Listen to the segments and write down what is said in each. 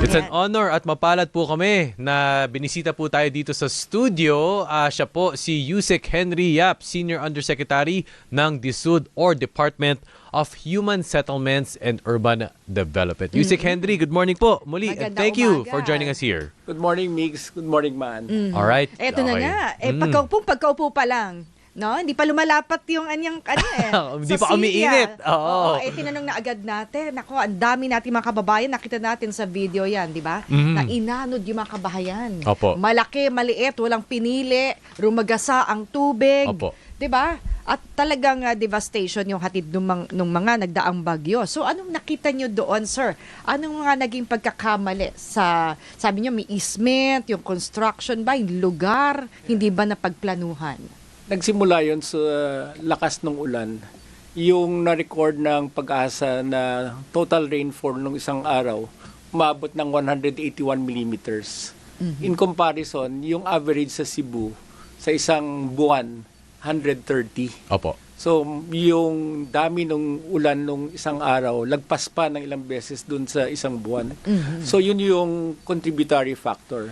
It's an honor at mapalad po kami na binisita po tayo dito sa studio. Ah, siya po si Yusek Henry Yap, Senior Undersecretary ng DSUD or Department of Human Settlements and Urban Development. Yusek Henry, good morning po. Muli, and Magandang thank you umaga. for joining us here. Good morning, Migs. Good morning, man. All right. Eto na okay. nga. Eh, Mm. pagkaupo, pagkaupo pa lang. No, hindi pa lumalapat yung anyang ano eh. Hindi pa umiinit. silya. Oo. eh tinanong na agad natin. Ako, ang dami natin mga kababayan, nakita natin sa video 'yan, di ba? Mhm. Na inanod yung mga kabahayan. Opo. Malaki, maliit, walang pinili, rumagasa ang tubig. Opo. 'Di ba? At talagang ah, devastation yung hatid ng mga, nung mga nagdaang bagyo. So anong nakita nyo doon, sir? Anong mga naging pagkakamali sa sabi nyo may easement, yung construction ba, yung lugar, hindi ba napagplanuhan? Nagsimula yon sa lakas ng ulan. Yung na-record ng pag-asa na total rainfall ng isang araw, umabot ng 181 millimeters. In comparison, yung average sa Cebu sa isang buwan, 130. Opo. So, yung dami ng ulan nung isang araw, lagpas pa ng ilang beses dun sa isang buwan. So, yun yung contributory factor.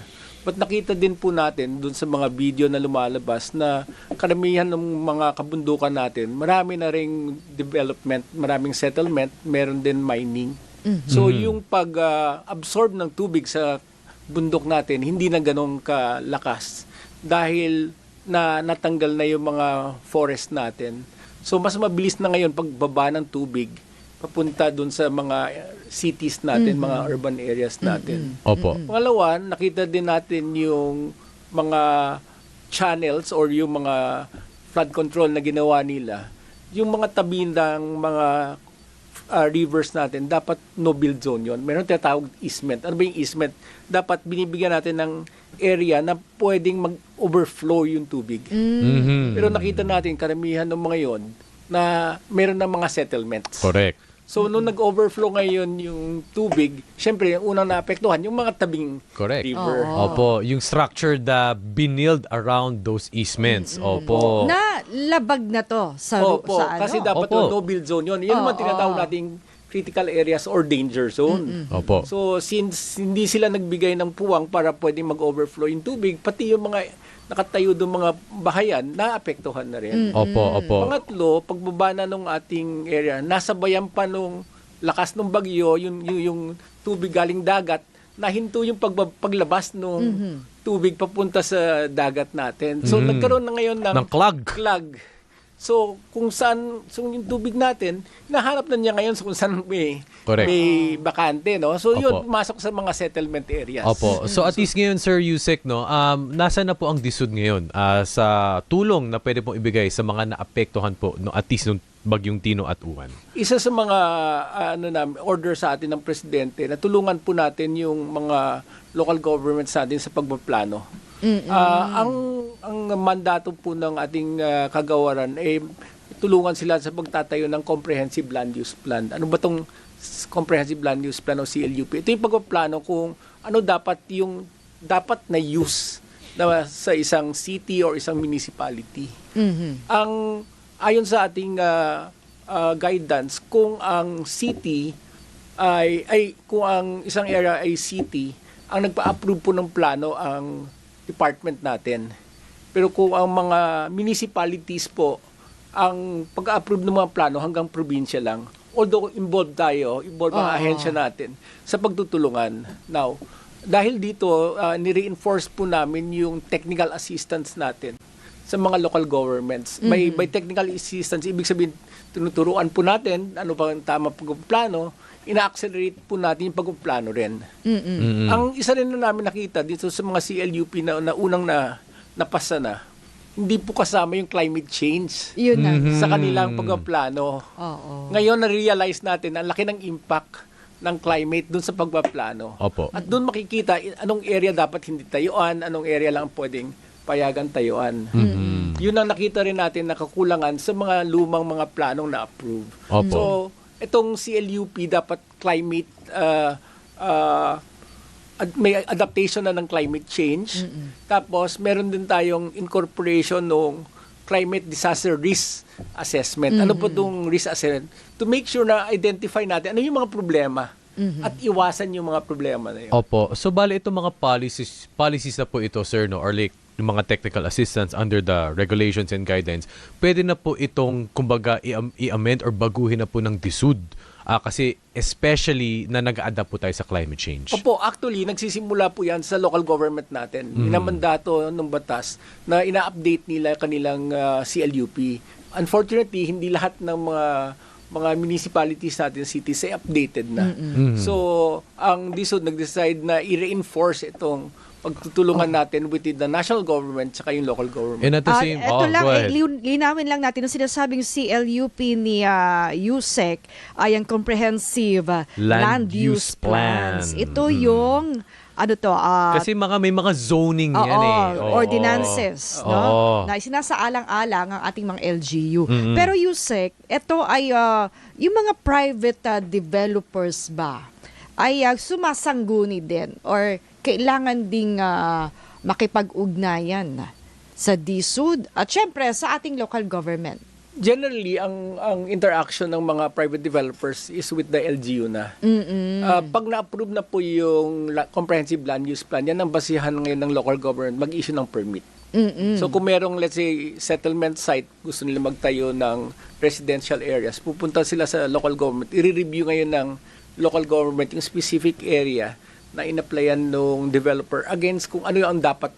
But nakita din po natin dun sa mga video na lumalabas na karamihan ng mga kabundukan natin, marami na ring development, maraming settlement, meron din mining. So, yung pag-absorb ng tubig sa bundok natin, hindi na ganun kalakas dahil na natanggal na yung mga forest natin. So mas mabilis na ngayon pagbaba ng tubig papunta dun sa mga cities natin, mga urban areas natin. Opo. Pangalawa, nakita din natin yung mga channels or yung mga flood control na ginawa nila. Yung mga tabi ng mga uh, rivers natin, dapat no build zone yon. Meron tinatawag easement. Ano ba yung easement? Dapat binibigyan natin ng area na pwedeng mag-overflow yung tubig. Mhm. Pero nakita natin karamihan ng mga yon na meron ng mga settlements. Correct. So nung nag-overflow ngayon yung tubig, syempre yung unang naapektuhan yung mga tabing Correct. river. Oo. Opo, yung structure na binild around those easements. Opo. Na labag na to sa, Opo, sa ano? kasi dapat Opo. yung no build zone yun. Yan naman Oo. tinatawag nating critical areas or danger zone. Opo. So since hindi sila nagbigay ng puwang para pwedeng mag-overflow yung tubig, pati yung mga nakatayo doon mga bahayan, naapektuhan na rin. Opo, opo. Pangatlo, pagbaba na nung ating area, nasa bayan pa nung lakas ng bagyo, yung, yung, yung tubig galing dagat, nahinto yung pagba- paglabas nung tubig papunta sa dagat natin. So, Mhm. nagkaroon na ngayon ng, Ng clog. clog. So, kung saan, so yung tubig natin, nahanap na niya ngayon sa kung saan may, Correct. may bakante, no? So, yun, Opo. pumasok sa mga settlement areas. Opo. So at least ngayon Sir Yusek no, um nasa na po ang disud ngayon ah, sa tulong na pwede pong ibigay sa mga naapektuhan po no at least nung bagyong Tino at Uwan. isa sa mga ano na order sa atin ng presidente na tulungan po natin yung mga local governments natin sa pagpaplano. Ah, ang ang mandato po ng ating ah, kagawaran ay tulungan sila sa pagtatayo ng comprehensive land use plan. Ano ba tong comprehensive land use plan o CLUP? Ito yung pagpaplano kung ano dapat yung dapat na use na sa isang city or isang municipality Mhm. ang ayon sa ating ah, ah, guidance kung ang city ay ay kung ang isang area ay city ang nagpa-approve po ng plano ang department natin. Pero kung ang mga municipalities po ang pag-approve ng mga plano hanggang probinsya lang although involved tayo involved ang Oo. ahensya natin sa pagtutulungan. Now dahil dito ah, ni-reinforce po namin yung technical assistance natin sa mga local governments. By, by technical assistance, ibig sabihin, tinuturuan po natin ano ba ang tama pagplano, ina-accelerate po natin yung pagplano rin. Mm. Ang isa rin na namin nakita dito sa mga CLUP na, na unang na napasa na, hindi po kasama yung climate change Yun na. Mhm. sa kanilang pagpaplano. Oo. Ngayon, na-realize natin ang laki ng impact ng climate dun sa pagpaplano. Opo. At doon makikita anong area dapat hindi tayuan, anong area lang pwedeng payagan tayuan. Mhm. Yun ang nakita rin natin na kakulangan sa mga lumang mga planong na-approve. Opo. So, itong CLUP dapat climate uh, uh, ad- may adaptation na ng climate change. Tapos meron din tayong incorporation ng climate disaster risk assessment. Ano po itong risk assessment? To make sure na identify natin ano yung mga problema at iwasan yung mga problema na yun. Opo. So bali itong mga policies policies na po ito sir no or like yung mga technical assistance under the regulations and guidelines, pwede na po itong kumbaga i-amend or baguhin na po ng DSUD. Ah, kasi especially na nag-adapt po tayo sa climate change. Opo, actually, nagsisimula po yan sa local government natin. Mm. Minamandato ng batas na ina-update nila kanilang ah, CLUP. Unfortunately, hindi lahat ng mga mga municipalities natin, cities, ay updated na. So, ang DSUD nag-decide na i-reinforce itong pagtutulungan natin within the national government tsaka yung local government. And at the Ah, same, eto oh, lang, eh, linawin lang natin ang sinasabing CLUP ni ah, USEC ay ang Comprehensive Land Land, Use Use Plans. Plan. Ito yung, ano to, ah, Kasi mga may mga zoning Oo, yan eh. Oo. ordinances, Oo. no? Na isinasaalang-alang ang ating mga LGU. Mm-mm. Pero Yusek, ito ay ah, yung mga private ah, developers ba ay ah, sumasangguni din or kailangan ding ah, makipag-ugnayan sa DSUD at syempre sa ating local government. Generally, ang ang interaction ng mga private developers is with the LGU na. Mm-mm. Ah, pag na-approve na po yung comprehensive land use plan, yan ang basihan ngayon ng local government mag-issue ng permit. Mm-mm. So kung merong let's say settlement site, gusto nila magtayo ng residential areas, pupunta sila sa local government, i-review ngayon ng local government yung specific area na inapplyan ng developer against kung ano yung ang dapat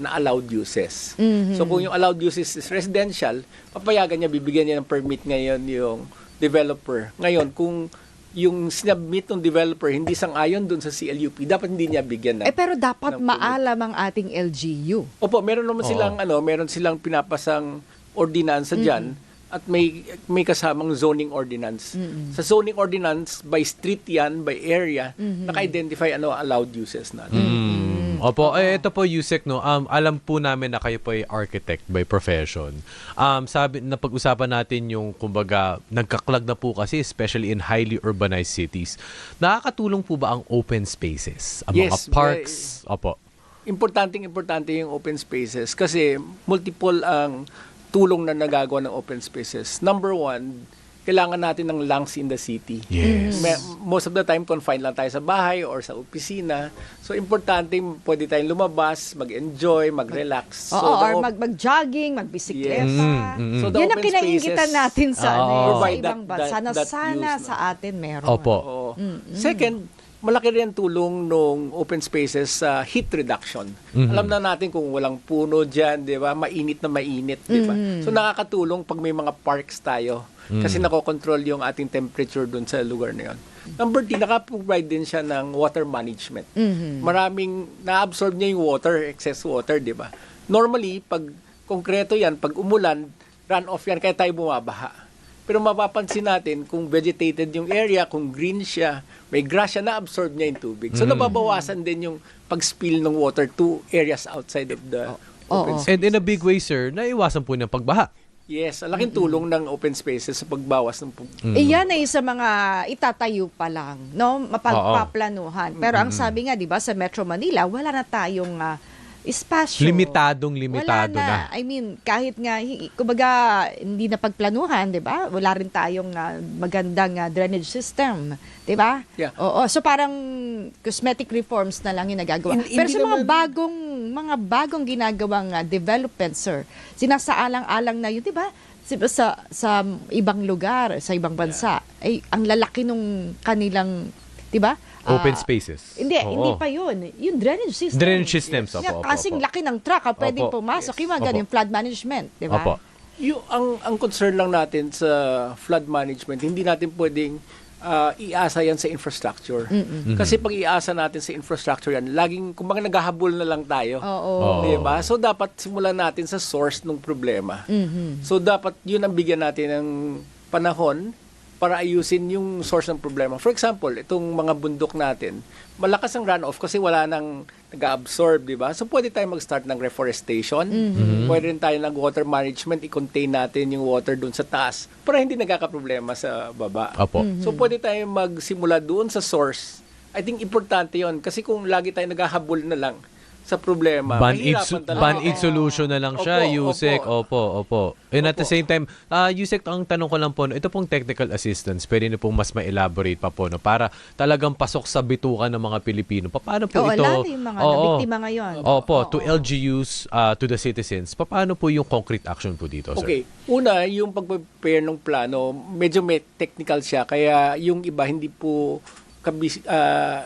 na allowed uses. So kung yung allowed uses is residential, papayagan niya, bibigyan niya ng permit ngayon yung developer. Ngayon, kung yung sinabmit ng developer hindi sang-ayon dun sa CLUP, dapat hindi niya bigyan na. eh pero dapat maalam ang ating LGU. Opo, meron naman Oo. silang ano, meron silang pinapasang ordinansa diyan at may may kasamang zoning ordinance. Sa zoning ordinance by street 'yan, by area, naka-identify ano allowed uses natin. Mm. Opo, eh, ito po Yusek no. Um alam po namin na kayo po ay architect by profession. Um sabi na pag-usapan natin yung kumbaga nagkaklag na po kasi especially in highly urbanized cities. Nakakatulong po ba ang open spaces? Ang mga Yes, parks? Opo. Importanteng importante yung open spaces kasi multiple ang tulong na nagagawa ng open spaces. Number one, kailangan natin ng lungs in the city. Yes. Me- most of the time confined lang tayo sa bahay or sa opisina. So importante pwede tayong lumabas, mag-enjoy, mag-relax. Oo, so, or op- mag mag-jogging, magbisikleta. Yes. Mm, mm, mm. So, the Yan ang open natin sa, ano, eh, sa Provide ibang bansa. that- na that sana use, no? sa atin meron. Opo. Oo. Second, malaki rin ang tulong ng open spaces sa heat reduction. Alam na natin kung walang puno diyan, 'di ba? Mainit na mainit, 'di ba? So nakakatulong pag may mga parks tayo kasi nakokontrol yung ating temperature doon sa lugar na 'yon. Number three, nakaprovide din siya ng water management. Maraming na-absorb niya yung water, excess water, 'di ba? Normally, pag konkreto 'yan, pag umulan, run-off 'yan kaya tayo bumabaha. Pero mapapansin natin kung vegetated yung area, kung green siya, may grass siya, na-absorb niya yung tubig. So, nababawasan din yung pag-spill ng water to areas outside of the open Oo. space. And in a big way, sir, naiwasan po ng pagbaha. Yes, ang laking tulong ng open spaces sa pagbawas ng pag- Mm. Iyan ay sa mga itatayo pa lang, no? Mapagpaplanuhan. Pero ang sabi nga, 'di ba, sa Metro Manila, wala na tayong ah, espasyo. Limitadong limitado wala na. I mean, kahit nga, kumbaga, hindi na pagplanuhan, di ba? Wala rin tayong ah, magandang ah, drainage system, di ba? Yeah. Oo, so parang cosmetic reforms na lang yung nagagawa. Hin- Pero sa mga naman- bagong, mga bagong ginagawang ah, development, sir, sinasaalang-alang na yun, di ba? Sa, sa, sa ibang lugar, sa ibang bansa, ay ang lalaki nung kanilang, di ba? Open Ah, spaces. Hindi, Oo. hindi pa yun. Yung drainage system. Drainage systems. Opo, Nga, opo, kasing opo. laki ng truck, ah, pwedeng Opo. pumasok. Yung mga Opo. ganun, flood management, di ba? Opo. Yung, ang, ang concern lang natin sa flood management, hindi natin pwedeng ah, iasa yan sa infrastructure. Kasi pag iasa natin sa infrastructure yan, laging, kumbaga naghahabol na lang tayo. Oo. Oo. Di ba? So dapat simulan natin sa source ng problema. Mhm. So dapat yun ang bigyan natin ng panahon para ayusin yung source ng problema. For example, itong mga bundok natin, malakas ang runoff kasi wala nang nag-absorb, di ba? So pwede tayo mag-start ng reforestation. Pwede rin tayo ng water management, i-contain natin yung water dun sa taas para hindi nagkakaproblema sa baba. Opo. So pwede tayo magsimula doon sa source. I think importante yon kasi kung lagi tayo naghahabol na lang, sa problema, mahirapan su- ban-aid solution na lang siya, Opo, Yusek. opo. Opo, opo. And at the Opo. same time, uh, Yusek, ang tanong ko lang po, no, ito pong technical assistance, pwede na pong mas ma-elaborate pa po, no, para talagang pasok sa bitukan ng mga Pilipino. Paano po Oo, ito? lalo yung mga Oo. nabiktima ngayon. Opo, to LGUs, uh, to the citizens. Paano po yung concrete action po dito, sir? Okay. Una, yung pag-prepare ng plano, medyo may technical siya. Kaya yung iba hindi po kabis,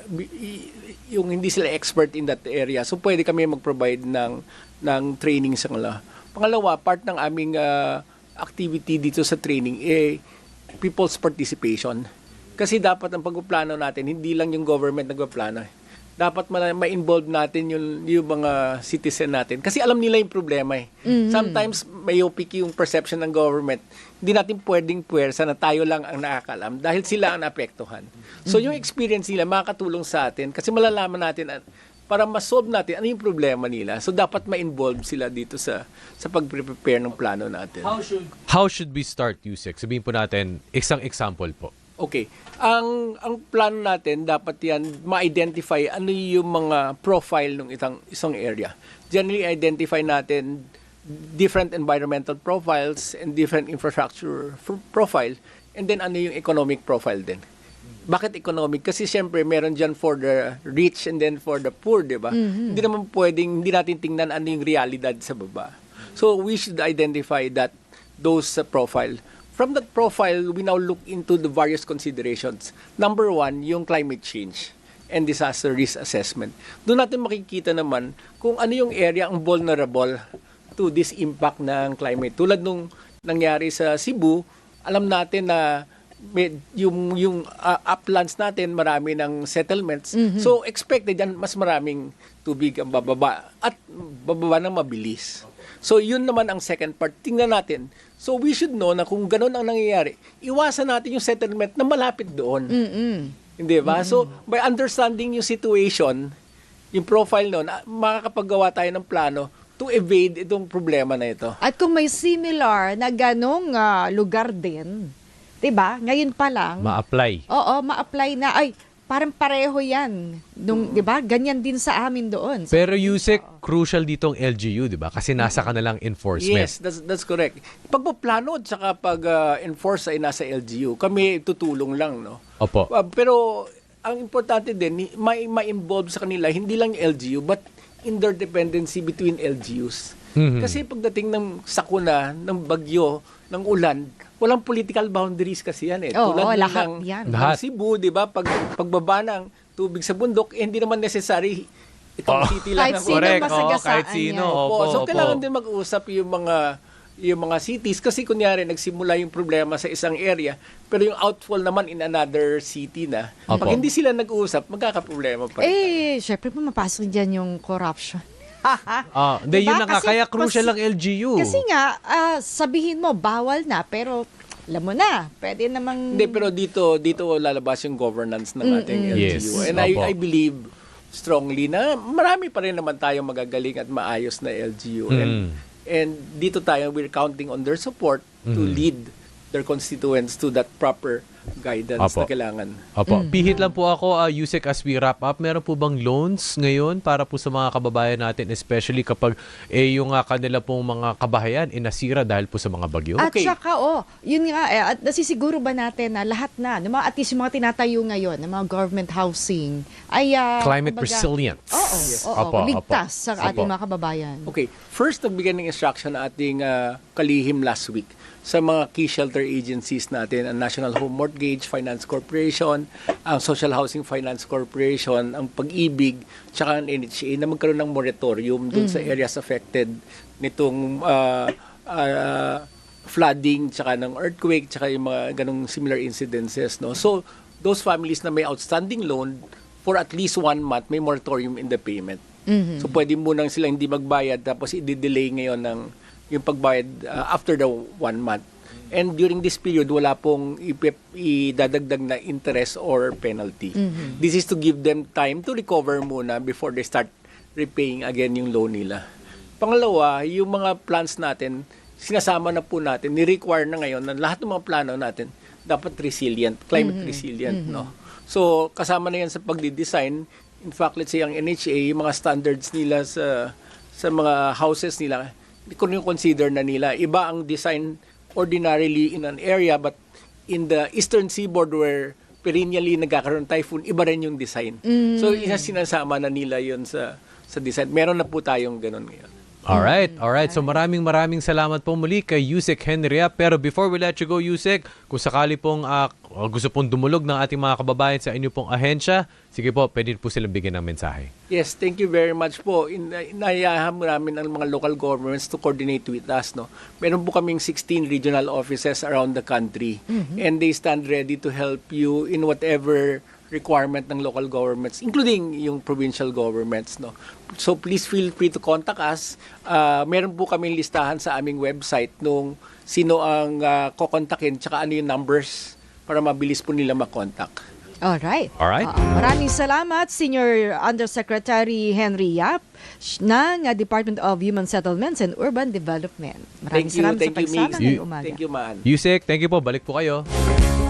bi- i- yung hindi sila expert in that area. So pwede kami mag-provide ng ng training sa kanila. Pangalawa, part ng aming ah, activity dito sa training eh people's participation. Kasi dapat ang pagplano natin, hindi lang yung government nagpaplano. Dapat ma- ma-involve natin yung, yung mga citizen natin. Kasi alam nila yung problema eh. Sometimes myopic yung perception ng government. Hindi natin pwedeng puwersa na tayo lang ang nakakalam dahil sila ang naapektuhan. So yung experience nila makakatulong sa atin kasi malalaman natin at para ma-solve natin ano yung problema nila. So dapat ma-involve sila dito sa sa pag-prepare ng plano natin. How should we start, Yusek? Sabihin po natin, isang example po. Okay. Ang ang plano natin dapat 'yan ma-identify ano yung mga profile ng isang isang area. Generally identify natin different environmental profiles and different infrastructure profile and then ano yung economic profile din. Bakit economic? Kasi siyempre meron diyan for the rich and then for the poor, 'di ba? Hindi naman pwedeng hindi natin tingnan ano yung realidad sa baba. So we should identify that those uh, profile. From that profile, we now look into the various considerations. Number one, yung climate change and disaster risk assessment. Doon natin makikita naman kung ano yung area ang vulnerable to this impact ng climate. Tulad nung nangyari sa Cebu, alam natin na may, yung yung uh, uplands natin marami ng settlements. So expected yan mas maraming tubig ang bababa at bababa ng mabilis. So yun naman ang second part. Tingnan natin. So we should know na kung ganun ang nangyayari, iwasan natin yung settlement na malapit doon. Hindi ba? So by understanding yung situation, yung profile noon, ah, makakapaggawa tayo ng plano to evade itong problema na ito. At kung may similar na ganong ah, lugar din, 'di ba? Ngayon pa lang, Ma-apply. oo, ma-apply na ay parang pareho 'yan. Nung 'di ba? Ganyan din sa amin doon. Sa- Pero Yusek, crucial ditong LGU, di ba? Kasi nasa kanilang enforcement. Yes, that's that's correct. Pagpaplano at saka pag-enforce ay nasa LGU. Kami tutulong lang, no? Opo. Uh, pero ang importante din, may ma-involve sa kanila hindi lang LGU but interdependency between LGUs. Mhm. Kasi pagdating ng sakuna, ng bagyo, ng ulan, walang political boundaries kasi yan eh. Oo, Tulad lahat ng, yan. ng Lahat. Cebu, di ba? Pag, pagbaba ng tubig sa bundok, eh, hindi naman necessary itong Oh. city lang Kahit ang sino Correct. masagasaan Oo, kahit sino. yan. Opo, Opo, so opo. kailangan din mag-usap yung mga yung mga cities kasi kunyari nagsimula yung problema sa isang area pero yung outfall naman in another city na Opo. pag hindi sila nag-uusap magkakaproblema pa rin. eh, syempre po mapasok diyan yung corruption. Ah, hindi, Diba? yun na nga. Kasi- Kaya crucial kasi- ang LGU. Kasi nga, ah, sabihin mo, bawal na, pero alam mo na, pwede namang... Hindi pero dito dito lalabas yung governance ng ating LGU Yes. and I, Opo. I believe strongly na marami pa rin naman tayong magagaling at maayos na LGU and Mm. and dito tayo we're counting on their support to Mm. lead their constituents to that proper guidance Opo. na kailangan. Opo. Pihit lang po ako, uh, Yusek, as we wrap up. Meron po bang loans ngayon para po sa mga kababayan natin, especially kapag eh, yung uh, kanila pong mga kabahayan inasira dahil po sa mga bagyo? At Okay. saka, oh, yun nga, eh, at nasisiguro ba natin na lahat na, ng mga, at least yung mga tinatayo ngayon, ng mga government housing, ay, ah, Climate kumbaga- resilient. Oo, Yes. oo, Opo, ligtas sa ating mga kababayan. Okay, first nagbigay ng instruction na ating ah, kalihim last week sa mga key shelter agencies natin, ang National Home Mortgage Finance Corporation, ang Social Housing Finance Corporation, ang Pag-ibig, tsaka ang NHA na magkaroon ng moratorium dun sa areas affected nitong ah, ah, flooding, tsaka ng earthquake, tsaka yung mga ganong similar incidences. No? So, those families na may outstanding loan, for at least one month, may moratorium in the payment. So pwede mo nang sila hindi magbayad tapos i-delay ngayon ng yung pagbayad uh, after the one month. And during this period, wala pong idadagdag na interest or penalty. This is to give them time to recover muna before they start repaying again yung loan nila. Pangalawa, yung mga plans natin, sinasama na po natin, ni-require na ngayon na lahat ng mga plano natin dapat resilient, climate resilient, no? So, kasama na yan sa pagdi-design, In fact, let's say ang NHA, yung mga standards nila sa sa mga houses nila, ko rin consider na nila. Iba ang design ordinarily in an area but in the eastern seaboard where perennially nagkakaroon typhoon, iba rin yung design. So, isa sinasama na nila yun sa sa design. Meron na po tayong ganun ngayon. Alright, alright. So maraming maraming salamat po muli kay Yusek Henry. Yap. Pero before we let you go, Yusek, kung sakali pong ah, gusto pong dumulog ng ating mga kababayan sa inyo pong ahensya, sige po, pwede po silang bigyan ng mensahe. Yes, thank you very much po. In, inayahan namin ang mga local governments to coordinate with us. No? Meron po kaming 16 regional offices around the country and they stand ready to help you in whatever requirement ng local governments, including yung provincial governments. No? So please feel free to contact us. Uh, meron po kaming listahan sa aming website nung sino ang uh, kokontakin tsaka ano yung numbers para mabilis po nila makontak. Alright. Alright. Oo. maraming salamat, Senior Undersecretary Henry Yap ng uh, Department of Human Settlements and Urban Development. Maraming Thank you, salamat thank sa you, pagsama You- umaga. Thank you, Maan. Yusek, thank you po. Balik po kayo.